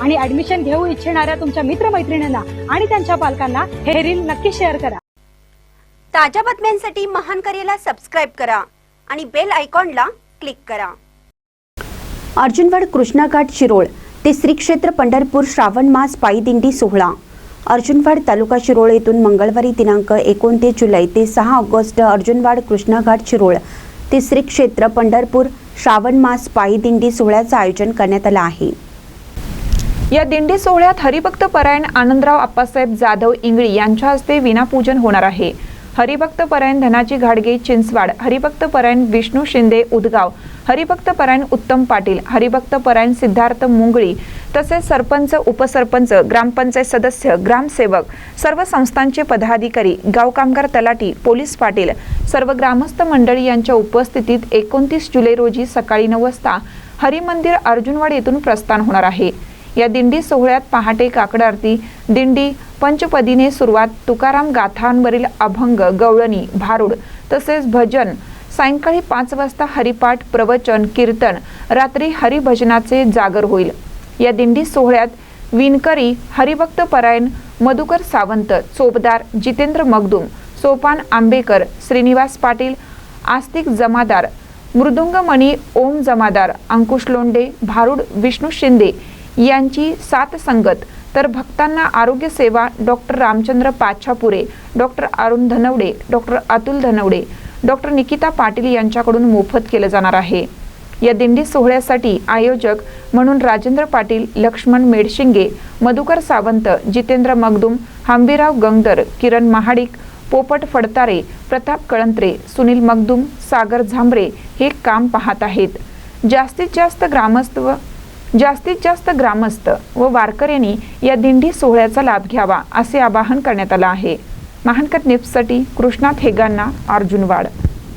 आणि ऍडमिशन घेऊ इच्छिणाऱ्या तुमच्या मित्रमैत्रिणींना आणि त्यांच्या पालकांना हे रील नक्की शेअर करा. ताज्या बातम्यांसाठी महान करेला सबस्क्राईब करा आणि बेल आयकॉनला क्लिक करा. अर्जुनवाड कृष्णाघाट शिरोळ ते श्री क्षेत्र पंढरपूर श्रावण मास पायी दिंडी सोहळा. अर्जुनवाड तालुका शिरोळ येथून मंगळवारी दिनांक एकोणतीस जुलै ते सहा ऑगस्ट अर्जुनवाड कृष्णाघाट शिरोळ ते श्री क्षेत्र पंढरपूर श्रावण मास पायी दिंडी सोहळ्याचं आयोजन करण्यात आलं आहे. या दिंडी सोहळ्यात हरिभक्त परायण आनंदराव आप्पासाहेब जाधव इंगळी यांच्या हस्ते विनापूजन होणार आहे. हरिभक्त परायण धनाजी घाडगे चिंचवाड हरिभक्त परायण विष्णू शिंदे उदगाव हरिभक्त परायण उत्तम पाटील हरिभक्त परायण सिद्धार्थ मुंगळी तसेच सरपंच उपसरपंच ग्रामपंचायत सदस्य ग्रामसेवक सर्व संस्थांचे पदाधिकारी गाव कामगार तलाठी पोलीस पाटील सर्व ग्रामस्थ मंडळी यांच्या उपस्थितीत एकोणतीस जुलै रोजी सकाळी नऊ वाजता हरिमंदिर अर्जुनवाड येथून प्रस्थान होणार आहे. या दिंडी सोहळ्यात पहाटे काकड आरती दिंडी पंचपदीने सुरुवात तुकाराम गाथांवरील अभंग गवळणी भारुड तसेच भजन सायंकाळी पाच वाजता हरिपाठ प्रवचन कीर्तन रात्री हरिभजनाचे जागर होईल. या दिंडी सोहळ्यात विणकरी हरिभक्त परायण मधुकर सावंत चोपदार जितेंद्र मगदुम सोपान आंबेकर श्रीनिवास पाटील आस्तिक जमादार मृदुंगमणी ओम जमादार अंकुश लोंडे भारुड विष्णू शिंदे यांची सात संगत. तर भक्तांना आरोग्य सेवा doctor Ramchandra Pachapure doctor Arun Dhanawade doctor Atul Dhanawade doctor Nikita Patil यांच्याकडून मोफत केलं जाणार आहे. या दिंडी सोहळ्यासाठी आयोजक म्हणून राजेंद्र पाटील लक्ष्मण मेडशिंगे मधुकर सावंत जितेंद्र मगदुम हंबीराव गंगदर किरण महाडिक पोपट फडतारे प्रताप कळंत्रे सुनील मगदुम सागर झांबरे हे काम पाहत आहेत. जास्तीत जास्त ग्रामस्थ जास्तीत जास्त ग्रामस्थ व वारकऱ्यांनी या दिंडी सोहळ्याचा लाभ घ्यावा असे आवाहन करण्यात आलं आहे. महानकर निप्ससाठी कृष्णा थेगांना अर्जुनवाड.